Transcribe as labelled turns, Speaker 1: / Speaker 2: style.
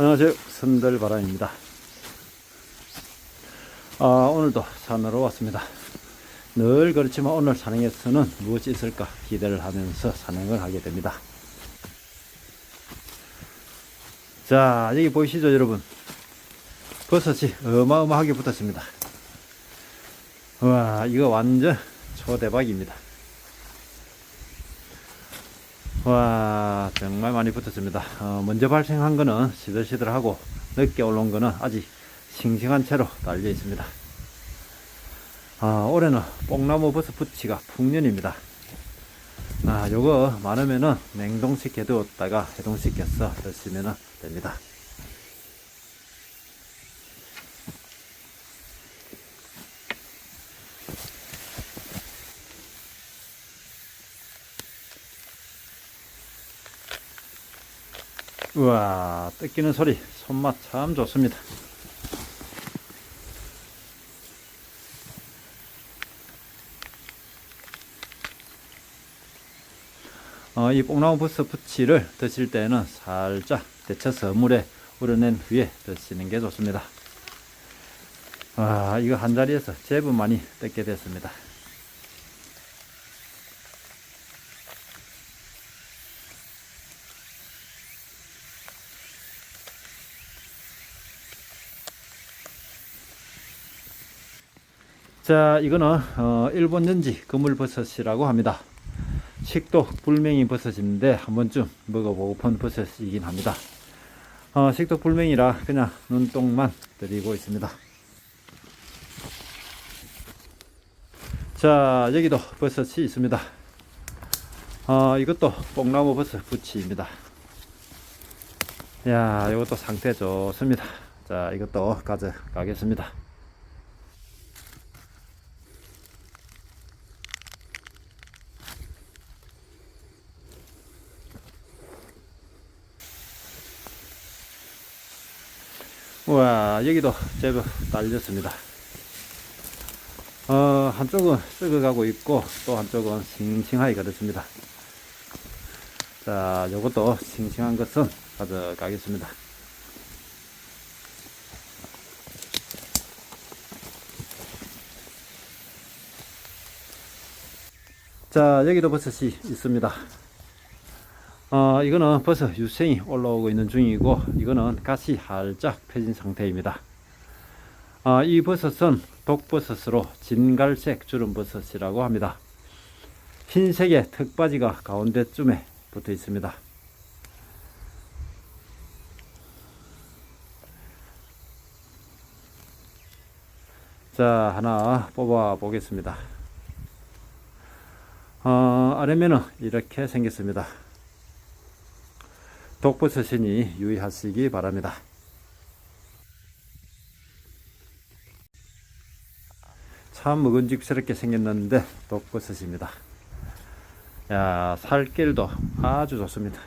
Speaker 1: 안녕하세요. 선들바람입니다. 아, 오늘도 산으로 왔습니다. 늘 그렇지만 오늘 산행에서는 무엇이 있을까 기대를 하면서 산행을 하게 됩니다. 자, 여기 보이시죠, 여러분? 버섯이 어마어마하게 붙었습니다. 와, 이거 완전 초대박입니다. 와, 정말 많이 붙었습니다. 어, 먼저 발생한 거는 시들시들하고 늦게 올라온 거는 아직 싱싱한 채로 달려 있습니다. 아, 올해는 뽕나무 버섯 부치가 풍년입니다. 아, 요거 많으면은 냉동시켜 두었다가 해동시켜서 드시면 됩니다. 우와, 뜯기는 소리, 손맛 참 좋습니다. 어, 이 뽕나무 버섯 부치를 드실 때는 살짝 데쳐서 물에 우려낸 후에 드시는 게 좋습니다. 와, 이거 한 자리에서 제법 많이 뜯게 됐습니다. 자, 이거는 어, 일본 연지 그물버섯이라고 합니다. 식도 불맹이 버섯인데 한 번쯤 먹어보고픈 버섯이긴 합니다. 어, 식도 불맹이라 그냥 눈동만 드리고 있습니다. 자, 여기도 버섯이 있습니다. 어, 이것도 뽕나무 버섯 부치입니다. 야, 이것도 상태 좋습니다. 자, 이것도 가져가겠습니다. 와, 여기도 제법 딸렸습니다. 어, 한쪽은 썩어가고 있고, 또 한쪽은 싱싱하게 그렇습니다. 자, 요것도 싱싱한 것은 가져가겠습니다. 자, 여기도 버섯이 있습니다. 어, 이거는 버섯 유생이 올라오고 있는 중이고, 이거는 가시 살짝 펴진 상태입니다. 아, 이 버섯은 독버섯으로 진갈색 주름버섯이라고 합니다. 흰색의 턱바지가 가운데쯤에 붙어 있습니다. 자, 하나 뽑아 보겠습니다. 어, 아래면은 이렇게 생겼습니다. 독버섯이니 유의하시기 바랍니다. 참 먹은직스럽게 생겼는데 독버섯입니다. 야, 살길도 아주 좋습니다.